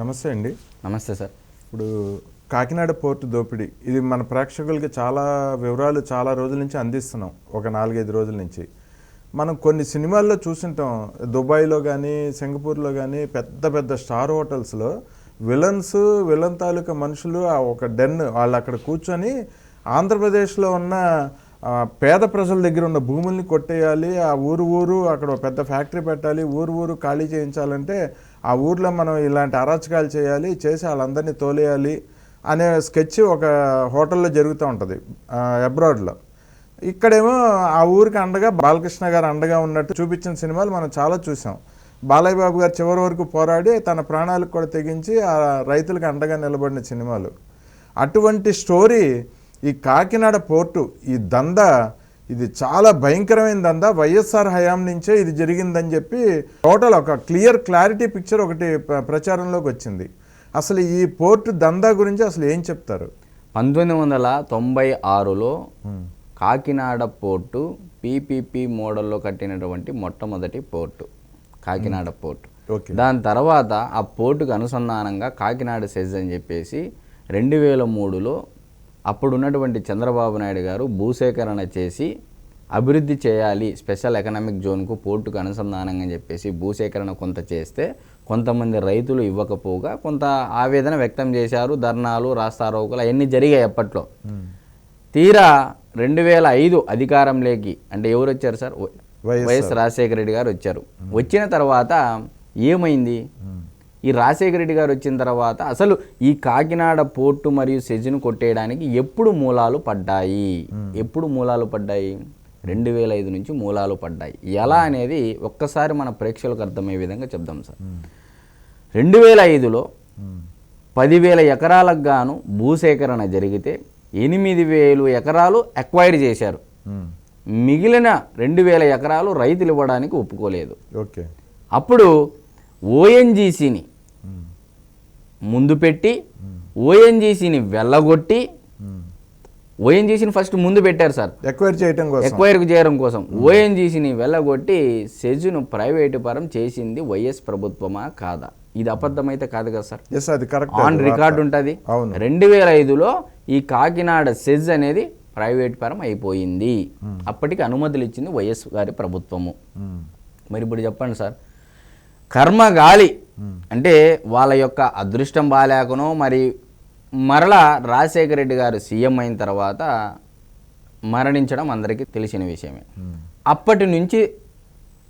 నమస్తే అండి. నమస్తే సార్. ఇప్పుడు కాకినాడ పోర్టు దోపిడీ ఇది మన ప్రేక్షకులకి చాలా వివరాలు చాలా రోజుల నుంచి అందిస్తున్నాం ఒక నాలుగైదు రోజుల నుంచి. మనం కొన్ని సినిమాల్లో చూసింటాం దుబాయ్లో కానీ సింగపూర్లో కానీ పెద్ద పెద్ద స్టార్ హోటల్స్లో విలన్స్ విలన్ తాలూకా మనుషులు ఆ ఒక డెన్ వాళ్ళు అక్కడ కూర్చొని ఆంధ్రప్రదేశ్లో ఉన్న పేద ప్రజల దగ్గర ఉన్న భూముల్ని కొట్టేయాలి ఆ ఊరు ఊరు అక్కడ ఒక పెద్ద ఫ్యాక్టరీ పెట్టాలి ఊరు ఊరు ఖాళీ చేయించాలంటే ఆ ఊర్లో మనం ఇలాంటి అరాచకాలు చేయాలి చేసి వాళ్ళందరినీ తోలేయాలి అనే స్కెచ్ ఒక హోటల్లో జరుగుతూ ఉంటుంది అబ్రాడ్లో. ఇక్కడేమో ఆ ఊరికి అండగా బాలకృష్ణ గారు అండగా ఉన్నట్టు చూపించిన సినిమాలు మనం చాలా చూసాం. బాలయ్య బాబు గారు చివరి వరకు పోరాడి తన ప్రాణాలకు కూడా తెగించి ఆ రైతులకు అండగా నిలబడిన సినిమాలు. అటువంటి స్టోరీ ఈ కాకినాడ పోర్టు ఈ దంద ఇది చాలా భయంకరమైన దంద. వైఎస్ఆర్ హయాం నుంచే ఇది జరిగిందని చెప్పి టోటల్ ఒక క్లియర్ క్లారిటీ పిక్చర్ ఒకటి ప్ర- ప్రచారంలోకి వచ్చింది. అసలు ఈ పోర్టు దందా గురించి అసలు ఏం చెప్తారు? పంతొమ్మిది వందల తొంభై ఆరులో కాకినాడ పోర్టు పీపీపీ మోడల్లో కట్టినటువంటి మొట్టమొదటి పోర్టు కాకినాడ పోర్టు. ఓకే. దాని తర్వాత ఆ పోర్టుకు అనుసంధానంగా కాకినాడ సెజ్ అని చెప్పేసి రెండు వేల మూడులో అప్పుడున్నటువంటి చంద్రబాబు నాయుడు గారు భూసేకరణ చేసి అభివృద్ధి చేయాలి స్పెషల్ ఎకనామిక్ జోన్కు పోర్టుకు అనుసంధానంగా అని చెప్పేసి భూసేకరణ కొంత చేస్తే కొంతమంది రైతులు ఇవ్వకపోగా కొంత ఆవేదన వ్యక్తం చేశారు ధర్నాలు రాస్తారోకులు అవన్నీ జరిగాయి అప్పట్లో. తీరా రెండు వేల ఐదు అధికారంలోకి అంటే ఎవరు వచ్చారు సార్. వైఎస్ రాజశేఖర రెడ్డి గారు వచ్చారు. వచ్చిన తర్వాత ఏమైంది? ఈ రాజశేఖర రెడ్డి గారు వచ్చిన తర్వాత అసలు ఈ కాకినాడ పోర్టు మరియు సెజ్ను కొట్టేయడానికి ఎప్పుడు మూలాలు పడ్డాయి? ఎప్పుడు మూలాలు పడ్డాయి? రెండు వేల ఐదు నుంచి మూలాలు పడ్డాయి. ఎలా అనేది ఒక్కసారి మన ప్రేక్షకులకు అర్థమయ్యే విధంగా చెప్దాం సార్. రెండు వేల ఐదులో పదివేల ఎకరాలకు గాను భూసేకరణ జరిగితే ఎనిమిది వేలు ఎకరాలు అక్వైర్ చేశారు. మిగిలిన రెండు వేల ఎకరాలు రైతులు ఇవ్వడానికి ఒప్పుకోలేదు. ఓకే. అప్పుడు ఓఎన్జీసీని. ముందు పెట్టి ఓఎన్జీసీని వెళ్ళగొట్టి. ఓఎన్జీసీని ఫస్ట్ ముందు పెట్టారు సార్. ఎక్వైర్ చేయటం కోసం. ఎక్వైర్కు చేయడం కోసం. ఓఎన్జీసీని వెళ్ళగొట్టి సెజ్ను ప్రైవేటు పరం చేసింది వైఎస్ ప్రభుత్వమా కాదా? ఇది అబద్ధమైతే కాదు కదా సార్. ఎస్ అది కరెక్ట్ ఆన్ రికార్డ్ ఉంటుంది. రెండు వేల ఐదులో ఈ కాకినాడ సెజ్ అనేది ప్రైవేట్ పరం అయిపోయింది. అప్పటికి అనుమతులు ఇచ్చింది వైఎస్ గారి ప్రభుత్వము. మరి ఇప్పుడు చెప్పండి సార్. కర్మ గాలి అంటే వాళ్ళ యొక్క అదృష్టం బాగాలేకనో మరి మరలా రాజశేఖర రెడ్డి గారు సీఎం అయిన తర్వాత మరణించడం అందరికీ తెలిసిన విషయమే. అప్పటి నుంచి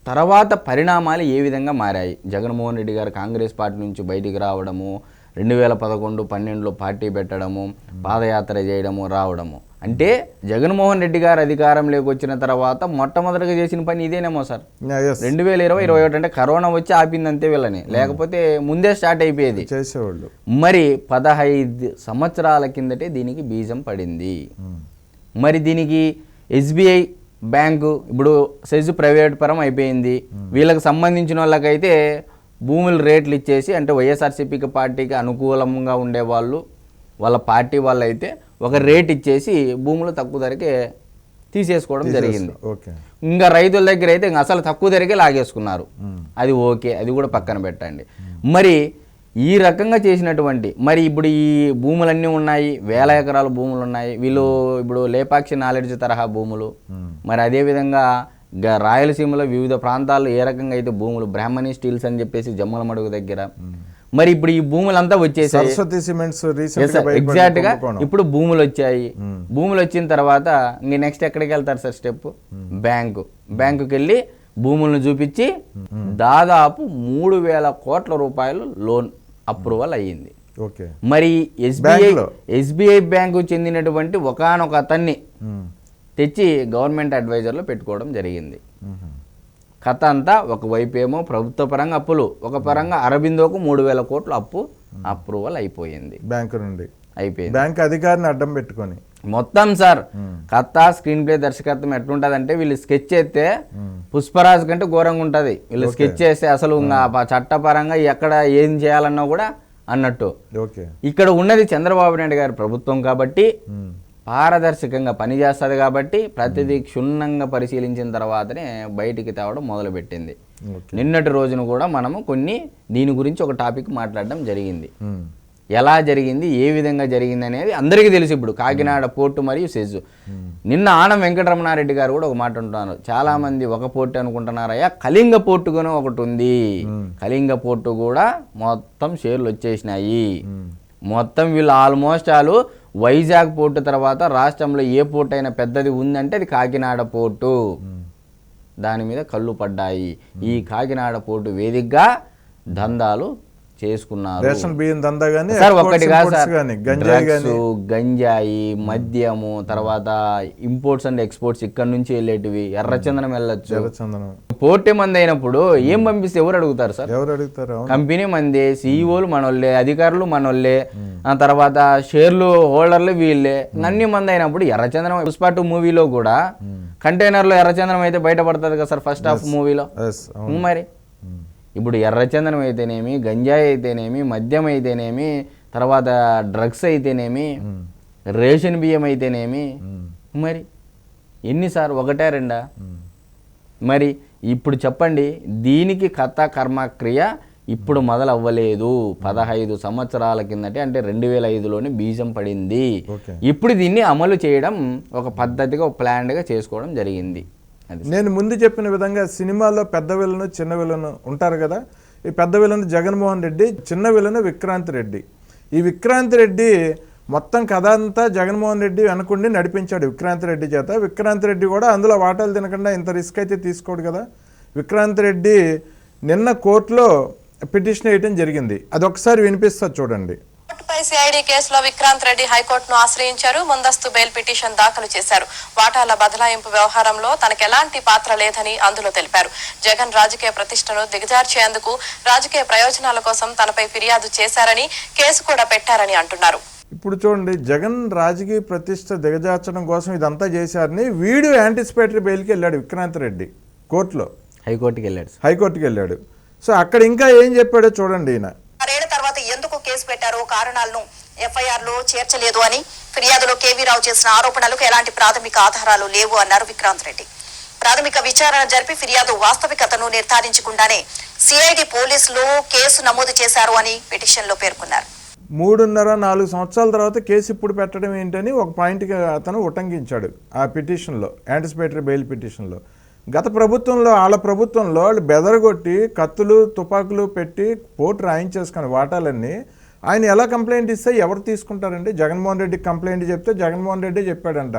తర్వాత పరిణామాలు ఏ విధంగా మారాయి? జగన్మోహన్ రెడ్డి గారు కాంగ్రెస్ పార్టీ నుంచి బయటికి రావడము రెండు వేల పదకొండు పన్నెండులో పార్టీ పెట్టడము పాదయాత్ర చేయడము రావడము. అంటే జగన్మోహన్ రెడ్డి గారు అధికారంలోకి వచ్చిన తర్వాత మొట్టమొదటిగా చేసిన పని ఇదేనేమో సార్? రెండు వేల ఇరవై ఇరవై ఒకటి అంటే కరోనా వచ్చి ఆపింది అంతే వీళ్ళని. లేకపోతే ముందే స్టార్ట్ అయిపోయేది. చేసేవాళ్ళు. మరి పదహైదు సంవత్సరాల కిందటే దీనికి బీజం పడింది. మ్మ్. మరి దీనికి ఎస్బీఐ బ్యాంకు ఇప్పుడు సెజ్ ప్రైవేట్ పరం అయిపోయింది. వీళ్ళకి సంబంధించిన వాళ్ళకైతే భూముల రేట్లు ఇచ్చేసి అంటే వైఎస్ఆర్సీపీకి పార్టీకి అనుకూలంగా ఉండేవాళ్ళు వాళ్ళ పార్టీ వాళ్ళు అయితే ఒక రేట్ ఇచ్చేసి భూములు తక్కువ ధరకే తీసేసుకోవడం జరిగింది. ఓకే. ఇంకా రైతుల దగ్గర అయితే ఇంకా అసలు తక్కువ ధరకే లాగేసుకున్నారు. అది ఓకే అది కూడా పక్కన పెట్టండి. మరి ఈ రకంగా చేసినటువంటి మరి ఇప్పుడు ఈ భూములన్నీ ఉన్నాయి వేల ఎకరాల భూములు ఉన్నాయి వీళ్ళు ఇప్పుడు లేపాక్షి నాలెడ్జ్ తరహా భూములు. మరి అదేవిధంగా రాయలసీమలో వివిధ ప్రాంతాల్లో ఏ రకంగా అయితే భూములు బ్రాహ్మణి స్టీల్స్ అని చెప్పేసి జమ్మల మడుగు దగ్గర. మరి ఇప్పుడు ఈ భూములంతా సరస్వతి సిమెంట్స్గా ఎగ్జాక్ట్గా. ఇప్పుడు భూములు వచ్చాయి. భూములు వచ్చిన తర్వాత ఇంక నెక్స్ట్ ఎక్కడికి వెళ్తారు సార్ స్టెప్ బ్యాంకు బ్యాంకుకి వెళ్ళి భూములను చూపించి దాదాపు మూడు వేల కోట్ల రూపాయలు లోన్ అప్రూవల్ అయ్యింది. మరి ఎస్బీఐ? ఎస్బీఐ బ్యాంకు చెందినటువంటి ఒకానొక అతన్ని మ్మ్. తెచ్చి గవర్నమెంట్ అడ్వైజర్లో పెట్టుకోవడం జరిగింది. కథ అంతా ఒకవైపు ఏమో ప్రభుత్వ పరంగా అప్పులు ఒక పరంగా అరబిందోకు మూడు వేల కోట్లు అప్పు అప్రూవల్ అయిపోయింది. బ్యాంకు నుండి. అయిపోయింది. బ్యాంక్ అధికారిని అడ్డం పెట్టుకొని. మొత్తం సార్ కథ స్క్రీన్ ప్లే దర్శకత్వం ఎట్లుంటదంటే వీళ్ళు స్కెచ్ చేస్తే పుష్పరాజు కంటే ఘోరంగా ఉంటది. వీళ్ళు స్కెచ్ చేస్తే అసలు చట్టపరంగా ఎక్కడ ఏం చేయాలన్నా కూడా అన్నట్టు. ఇక్కడ ఉన్నది చంద్రబాబు నాయుడు గారి ప్రభుత్వం కాబట్టి. పారదర్శకంగా పనిచేస్తుంది కాబట్టి ప్రతిదీ క్షుణ్ణంగా పరిశీలించిన తర్వాతనే బయటికి తేవడం మొదలుపెట్టింది. నిన్నటి రోజున కూడా మనము కొన్ని దీని గురించి ఒక టాపిక్ మాట్లాడడం జరిగింది. ఎలా జరిగింది ఏ విధంగా జరిగింది అనేది అందరికీ తెలుసు ఇప్పుడు కాకినాడ పోర్టు మరియు సెజ్ నిన్న ఆనం వెంకటరమణారెడ్డి గారు కూడా ఒక మాట అంటున్నారు. చాలా మంది ఒక పోర్టు అనుకుంటున్నారయ్యా కళింగ పోర్టుగానే ఒకటి ఉంది. కళింగ పోర్టు కూడా మొత్తం షేర్లు వచ్చేసినాయి. మొత్తం వీళ్ళు ఆల్మోస్ట్ వాళ్ళు వైజాగ్ పోర్టు తర్వాత రాష్ట్రంలో ఏ పోర్టు అయినా పెద్దది ఉందంటే అది కాకినాడ పోర్టు. దాని మీద కళ్ళు పడ్డాయి. ఈ కాకినాడ పోర్టు వేదికగా దందాలు చేసుకున్నారు. రేషన్ బియ్యం దందా కానీ సార్ ఒక్కటి కాదు సార్. గంజాయి డ్రగ్స్ కానీ గంజాయి మద్యము తర్వాత ఇంపోర్ట్స్ అండ్ ఎక్స్పోర్ట్స్ ఇక్కడ నుంచి వెళ్ళేటివి. ఎర్రచందనం వెళ్ళొచ్చు. ఎర్రచందనం పోర్టే మంది అయినప్పుడు ఏం పంపిస్తే ఎవరు అడుగుతారు సార్? ఎవరు అడుగుతారు? కంపెనీ మందే సీఈఓలు మనోళ్ళే అధికారులు మనోళ్ళే. ఆ తర్వాత షేర్లు హోల్డర్లు వీళ్ళే. అన్ని మంది అయినప్పుడు ఎర్రచందనం పుష్ప టూ మూవీలో కూడా కంటైనర్లో ఎర్రచందనం అయితే బయటపడుతుంది కదా సార్ ఫస్ట్ హాఫ్ మూవీలో? మరి. ఇప్పుడు ఎర్రచందనం అయితేనేమి గంజాయి అయితేనేమి మద్యం అయితేనేమి తర్వాత డ్రగ్స్ అయితేనేమి రేషన్ బియ్యం అయితేనేమి మరి ఎన్నిసార్లు? ఒకటే రెండా? మరి ఇప్పుడు చెప్పండి దీనికి కథ కర్మ క్రియ ఇప్పుడు మొదలు అవ్వలేదు పదహైదు సంవత్సరాల కిందటే అంటే రెండు వేల ఐదులోనే బీజం పడింది. ఇప్పుడు దీన్ని అమలు చేయడం ఒక పద్ధతిగా ఒక ప్లాన్డ్గా చేసుకోవడం జరిగింది. నేను ముందు చెప్పిన విధంగా సినిమాలో పెద్ద విలను చిన్న విలను ఉంటారు కదా. ఈ పెద్ద విలను జగన్మోహన్ రెడ్డి చిన్న విలను విక్రాంత్ రెడ్డి. ఈ విక్రాంత్ రెడ్డి మొత్తం కథ అంతా జగన్మోహన్ రెడ్డి వెనకుండి నడిపించాడు విక్రాంత్ రెడ్డి చేత. విక్రాంత్ రెడ్డి కూడా అందులో వాటాలు తినకుండా ఇంత రిస్క్ అయితే తీసుకోడు కదా. విక్రాంత్ రెడ్డి నిన్న కోర్టులో పిటిషన్ వేయటం జరిగింది. అది ఒకసారి వినిపిస్తుంది చూడండి. సిఐడి కేసులో విక్రాంత్ రెడ్డి హైకోర్టును ఆశ్రయించారు. ముందస్తు బెయిల్ పిటిషన్ దాఖలు చేశారు. వాటాల బదలాయింపు వ్యవహారంలో తనకు ఎలాంటి పాత్ర లేదని అందులో తెలిపారు. జగన్ రాజకీయ ప్రతిష్టను దిగజార్చేందుకు రాజకీయ ప్రయోజనాల కోసం తనపై ఫిర్యాదు చేశారని కేసు కూడా పెట్టారని అంటున్నారు. ఇప్పుడు చూడండి జగన్ రాజకీయ ప్రతిష్ట దిగజార్చడం కోసం ఇదంతా చేశారని వీడు యాంటిసిపేటరీ బెయిల్కి వెళ్ళాడు విక్రాంత్ రెడ్డి కోర్టులో. హైకోర్టుకి వెళ్ళాడు. హైకోర్టుకి వెళ్ళాడు. సో అక్కడ ఇంకా ఏం చెప్పాడో చూడండి ఈయన. కేసు పెట్టారో కారణాలను ఎఫ్ఐఆర్లో చేర్చలేదు అని ఫిర్యాదులో కేవీ రావు చేసిన ఆరోపణలకు ఎలాంటి ప్రాథమిక ఆధారాలు లేవు అన్నారు విక్రాంత్ రెడ్డి. ప్రాథమిక విచారణ జరిపి ఫిర్యాదు వాస్తవికతను నిర్ధారించకుండానే సిఐడి పోలీసులు కేసు నమోదు చేశారు అని పిటిషన్లో పేర్కొన్నారు. మూడున్నర నాలుగు సంవత్సరాల తర్వాత కేసు ఇప్పుడు పెట్టడం ఏంటని ఒక పాయింట్గా అతను ఉటంకించాడు ఆ పిటిషన్లో యాంటిసిపేటరీ బెయిల్ పిటిషన్లో. గత ప్రభుత్వంలో వాళ్ళ ప్రభుత్వంలో వాళ్ళు బెదరగొట్టి కత్తులు తుపాకులు పెట్టి పోటు రాయించేసుకుని వాటాలన్నీ ఆయన ఎలా కంప్లైంట్ ఇస్తే ఎవరు తీసుకుంటారండి? జగన్మోహన్ రెడ్డికి కంప్లైంట్ చెప్తే జగన్మోహన్ రెడ్డి చెప్పాడంట.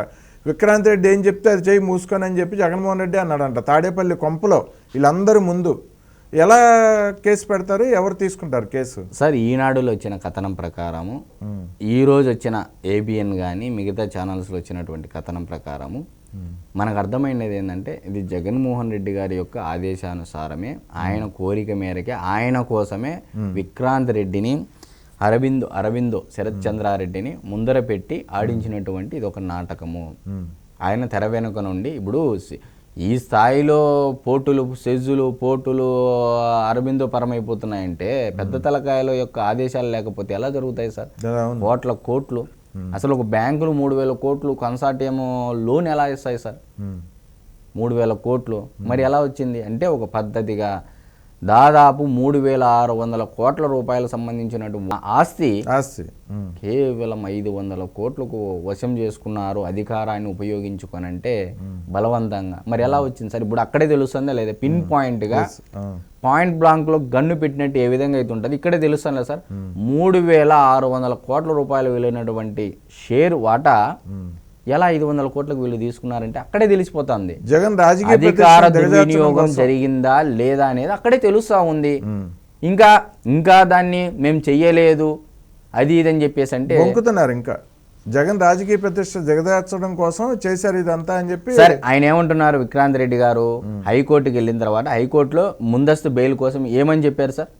విక్రాంత్ రెడ్డి ఏం చెప్తే అది చేయి మూసుకొని అని చెప్పి జగన్మోహన్ రెడ్డి అన్నాడంట. తాడేపల్లి కొంపలో వీళ్ళందరూ ముందు. ఎలా కేసు పెడతారు? ఎవరు తీసుకుంటారు కేసు? సార్ ఈనాడులో వచ్చిన కథనం ప్రకారము ఈ రోజు వచ్చిన ఏబిఎన్ కానీ మిగతా ఛానల్స్లో వచ్చినటువంటి కథనం ప్రకారము మనకు అర్థమైనది ఏంటంటే ఇది జగన్మోహన్ రెడ్డి గారి యొక్క ఆదేశానుసారమే ఆయన కోరిక మేరకే ఆయన కోసమే విక్రాంత్ రెడ్డిని అరవింద్ అరవిందో శరత్ చంద్రారెడ్డిని ముందర పెట్టి ఆడించినటువంటి ఇది ఒక నాటకము ఆయన తెర వెనుక నుండి ఇప్పుడు ఈ స్థాయిలో పోటులు సెజ్జులు పోటులు అరబిందో పరమైపోతున్నాయంటే పెద్ద తలకాయల యొక్క ఆదేశాలు లేకపోతే ఎలా జరుగుతాయి సార్? కోట్ల కోట్లు. అసలు ఒక బ్యాంకులు మూడు వేల కోట్లు కన్సార్టియం లోన్ ఎలా ఇస్తాయి సార్. మూడు వేల కోట్లు. మరి ఎలా వచ్చింది? అంటే ఒక పద్ధతిగా దాదాపు మూడు వేల ఆరు వందల కోట్ల రూపాయలకు సంబంధించినటువంటి ఆస్తి ఆస్తి. కేవలం ఐదు వందల కోట్లకు వశం చేసుకున్నారు అధికారాన్ని ఉపయోగించుకొని అంటే బలవంతంగా. మరి ఎలా వచ్చింది? సార్ ఇప్పుడు అక్కడే తెలుస్తుందా లేదా? పిన్ పాయింట్గా. పాయింట్ బ్లాంక్లో గన్ను పెట్టినట్టు ఏ విధంగా అయితే ఉంటుంది? ఇక్కడే తెలుస్తుందా సార్? మూడు వేల ఆరు వందల కోట్ల రూపాయలు విలువైనటువంటి షేర్ వాటా ఎలా ఐదు వందల కోట్లకు వీళ్ళు తీసుకున్నారంటే అక్కడే తెలిసిపోతుంది. జగన్ రాజకీయ అధికార దుర్వినియోగం జరిగిందా లేదా అనేది అక్కడే తెలుస్తా ఉంది. ఇంకా ఇంకా దాన్ని మేము చెయ్యలేదు అది ఇది అని చెప్పేసి అంటే బొంకుతున్నారు ఇంకా. జగన్ రాజకీయ ప్రతిష్ట దిగజార్చడం కోసం చేశారు ఇదంతా అని చెప్పి సార్ ఆయన ఏమంటున్నారు విక్రాంత్ రెడ్డి గారు? హైకోర్టుకి వెళ్ళిన తర్వాత హైకోర్టులో ముందస్తు బెయిల్ కోసం ఏమని చెప్పారు సార్.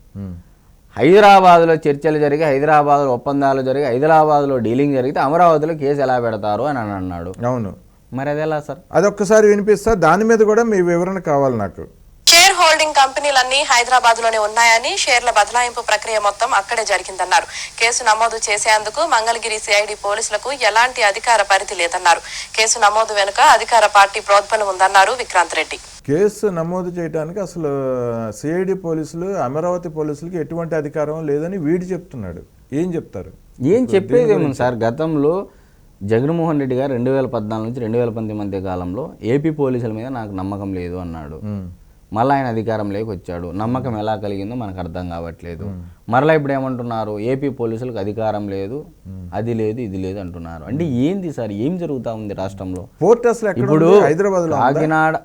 హైదరాబాద్లో చర్చలు జరిగి హైదరాబాద్లో ఒప్పందాలు జరిగి హైదరాబాద్లో డీలింగ్ జరిగితే అమరావతిలో కేసు ఎలా పెడతారు అని అని అన్నాడు. అవును. మరి అది ఎలా సార్? అదొక్కసారి వినిపిస్తా దాని మీద కూడా మీ వివరణ కావాలి నాకు. షేర్ హోల్డింగ్ కంపెనీలన్నీ హైదరాబాద్లోనే ఉన్నాయని షేర్ల బదలాయింపు ప్రక్రియ మొత్తం అక్కడే జరిగిందన్నారు. కేసు నమోదు చేసేందుకు మంగళగిరి సిఐడి పోలీసులకు ఎలాంటి అధికార పరిధి లేదన్నారు. కేసు నమోదు వెనుక అధికార పార్టీ ప్రోద్బలం ఉందన్నారు విక్రాంత్ రెడ్డి. కేసు నమోదు చేయడానికి అసలు సిఐడి పోలీసులు అమరావతి పోలీసులకి ఎటువంటి అధికారం లేదని వీడు చెప్తున్నాడు. ఏం చెప్తారు? ఏం చెప్పేది ఏముంది సార్? గతంలో జగన్మోహన్ రెడ్డి గారు రెండు వేల పద్నాలుగు నుంచి రెండు వేల పంతొమ్మిది మధ్య కాలంలో ఏపీ పోలీసుల మీద నాకు నమ్మకం లేదు అన్నాడు. మళ్ళీ ఆయన అధికారంలోకి వచ్చాడు నమ్మకం ఎలా కలిగిందో మనకు అర్థం కావట్లేదు. మరలా ఇప్పుడు ఏమంటున్నారు? ఏపీ పోలీసులకు అధికారం లేదు. అది లేదు ఇది లేదు అంటున్నారు. అంటే ఏంది సార్? ఏం జరుగుతా ఉంది రాష్ట్రంలో? ఇప్పుడు ఉందా? కాకినాడ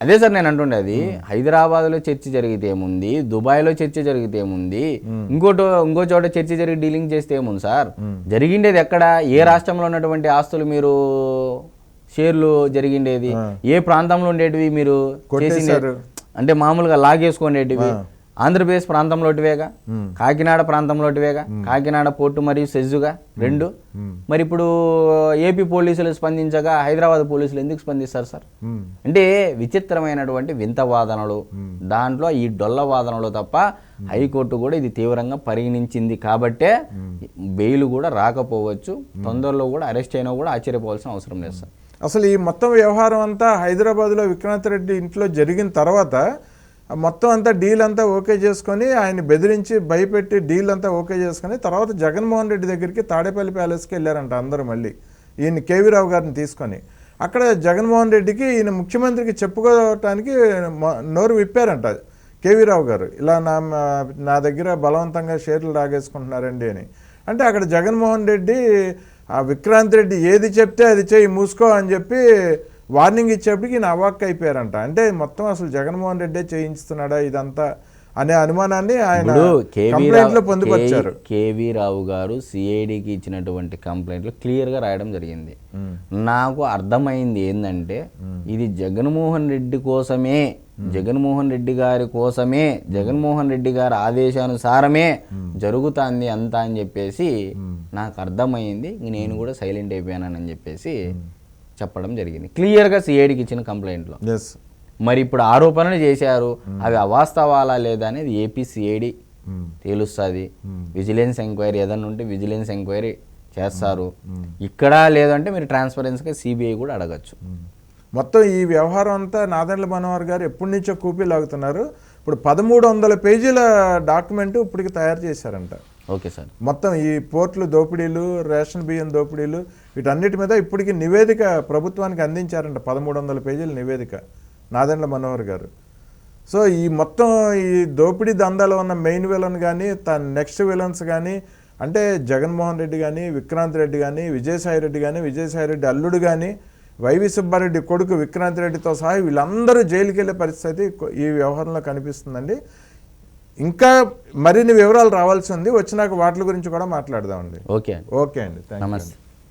అదే సార్ నేను అంటుండేది హైదరాబాద్లో చర్చ జరిగితే ఏముంది దుబాయ్లో చర్చ జరిగితే ఏముంది ఇంకోటో ఇంకో చోట చర్చ జరిగి డీలింగ్ చేస్తే ఏముంది సార్? జరిగిండేది ఎక్కడ? ఏ రాష్ట్రంలో ఉన్నటువంటి ఆస్తులు మీరు షేర్లు జరిగిండేది? ఏ ప్రాంతంలో ఉండేటివి మీరు చేసిండే. అంటే మామూలుగా లాగేసుకునేటివి? ఆంధ్రప్రదేశ్ ప్రాంతంలోటివేగా కాకినాడ ప్రాంతంలోటివేగా కాకినాడ పోర్టు మరియు సెజ్జుగా రెండు. మరి ఇప్పుడు ఏపీ పోలీసులు స్పందించగా హైదరాబాద్ పోలీసులు ఎందుకు స్పందిస్తారు సార్. అంటే విచిత్రమైనటువంటి వింత వాదనలు. దాంట్లో ఈ డొల్ల వాదనలు తప్ప హైకోర్టు కూడా ఇది తీవ్రంగా పరిగణించింది. కాబట్టే బెయిల్ కూడా రాకపోవచ్చు. తొందరలో కూడా అరెస్ట్ అయినా కూడా ఆశ్చర్యపోవాల్సిన అవసరం లేదు సార్. అసలు ఈ మొత్తం వ్యవహారం అంతా హైదరాబాద్లో విక్రాంత్ రెడ్డి ఇంట్లో జరిగిన తర్వాత మొత్తం అంతా డీల్ అంతా ఓకే చేసుకొని ఆయన బెదిరించి భయపెట్టి డీల్ అంతా ఓకే చేసుకొని తర్వాత జగన్మోహన్ రెడ్డి దగ్గరికి తాడేపల్లి ప్యాలెస్కి వెళ్ళారంట అందరూ మళ్ళీ ఈయన కేవీ రావు గారిని తీసుకొని. అక్కడ జగన్మోహన్ రెడ్డికి ఈయన ముఖ్యమంత్రికి చెప్పుకోవటానికి నోరు విప్పారంట కేవీ రావు గారు. ఇలా నా నా దగ్గర బలవంతంగా షేర్లు లాగేసుకుంటున్నారండి అని. అంటే అక్కడ జగన్మోహన్ రెడ్డి ఆ విక్రాంత్ రెడ్డి ఏది చెప్తే అది చేయి మూసుకో అని చెప్పి వార్నింగ్ ఇచ్చేప్పటికి ఈయన అవాక్ అయిపోయారంట. అంటే మొత్తం అసలు జగన్మోహన్ రెడ్డే చేయించుతున్నాడా ఇదంతా అనే అనుమానాన్ని ఆయన ఇప్పుడు కేవీ రావు పొందుపరిచారు. కే- కేవీ రావు గారు సిఐడికి ఇచ్చినటువంటి కంప్లైంట్లు క్లియర్గా రాయడం జరిగింది. నాకు అర్థమైంది ఏంటంటే ఇది జగన్మోహన్ రెడ్డి కోసమే జగన్మోహన్ రెడ్డి గారి కోసమే జగన్మోహన్ రెడ్డి గారి ఆదేశానుసారమే జరుగుతుంది అంతా అని చెప్పేసి నాకు అర్థమైంది. నేను కూడా సైలెంట్ అయిపోయానని చెప్పేసి చెప్పడం జరిగింది. క్లియర్గా సిఐడికి ఇచ్చిన కంప్లైంట్లో. ఎస్ మరి ఇప్పుడు ఆరోపణలు చేశారు. అవి అవాస్తవాలా లేదా అనేది ఏపీ సిఐడి తేలుస్తుంది. విజిలెన్స్ ఎంక్వైరీ ఏదన్నా ఉంటే విజిలెన్స్ ఎంక్వైరీ చేస్తారు. ఇక్కడ లేదంటే మీరు ట్రాన్స్పరెన్సీగా సిబిఐ కూడా అడగచ్చు. మొత్తం ఈ వ్యవహారం అంతా నాదెండ్ల మనోహర్ గారు ఎప్పటి నుంచో కూపీ లాగుతున్నారు. ఇప్పుడు పదమూడు వందల పేజీల డాక్యుమెంట్ ఇప్పటికి తయారు చేశారంట. Okay sir. మొత్తం ఈ పోర్టులు దోపిడీలు రేషన్ బియ్యం దోపిడీలు వీటన్నిటి మీద ఇప్పటికి నివేదిక ప్రభుత్వానికి అందించారంట. పదమూడు వందల పేజీల నివేదిక. నాదెండ్ల మనోహర్ గారు. సో ఈ మొత్తం ఈ దోపిడీ దందాలో ఉన్న మెయిన్ విలన్ కానీ తన నెక్స్ట్ విలన్స్ కానీ అంటే జగన్మోహన్ రెడ్డి కానీ విక్రాంత్ రెడ్డి కానీ విజయసాయి రెడ్డి కానీ విజయసాయి రెడ్డి అల్లుడు కానీ వైవి సుబ్బారెడ్డి కొడుకు విక్రాంత్ రెడ్డితో సహా వీళ్ళందరూ జైలుకి వెళ్ళే పరిస్థితి ఈ వ్యవహారంలో కనిపిస్తుందండి. ఇంకా మరిన్ని వివరాలు రావాల్సి ఉంది. వచ్చినాక వాటి గురించి కూడా మాట్లాడదామండి. ఓకే ఓకే అండి. థ్యాంక్ యూ నమస్తే